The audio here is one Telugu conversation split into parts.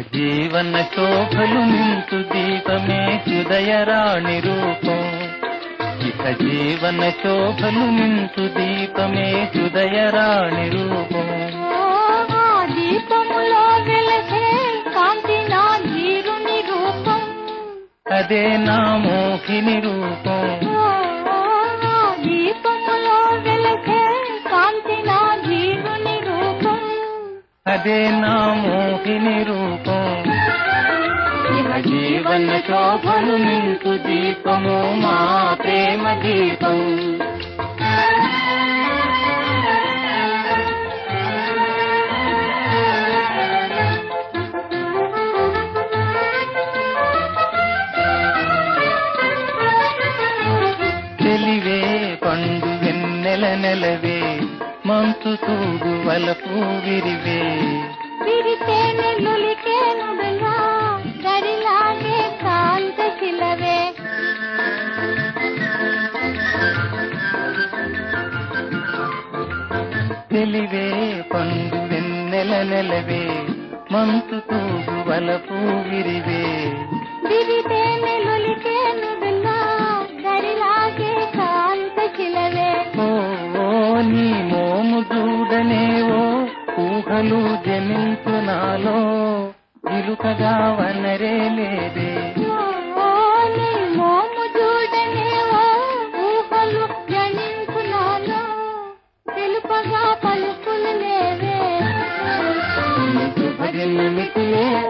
జీవన శోభలు నింతు దీపమే హృదయరాణి రూపం. ఇక జీవన శోభలు నింతు దీపమే హృదయరాణి రూపం. దీపములో వెలసే కాంతి నా జీరుని రూపం. అదే నా మోహిని రూపం. అదే నా మోహిని రూపం. జీవన శోభలు నింతు దీపము మా ప్రేమ దీపం. తెలివే పండు వెన్నెల నెలవే మంచు తూడు వలపు విరివే. విరితేనే నులికేను వెళ్ళా గరిలాగే కాంత శిలవే తెలివే పండు వెన్నెల నెలవే. మంచు తూడు వలపు విరివే. విరితేనే ఊహలు జనించు నాలో ఇలుకగా వనరే లేదే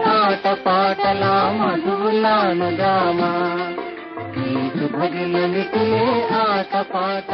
ఆట పాటల మధువులానుగామా ఈ శుభదినమిటిలే ఆట పాట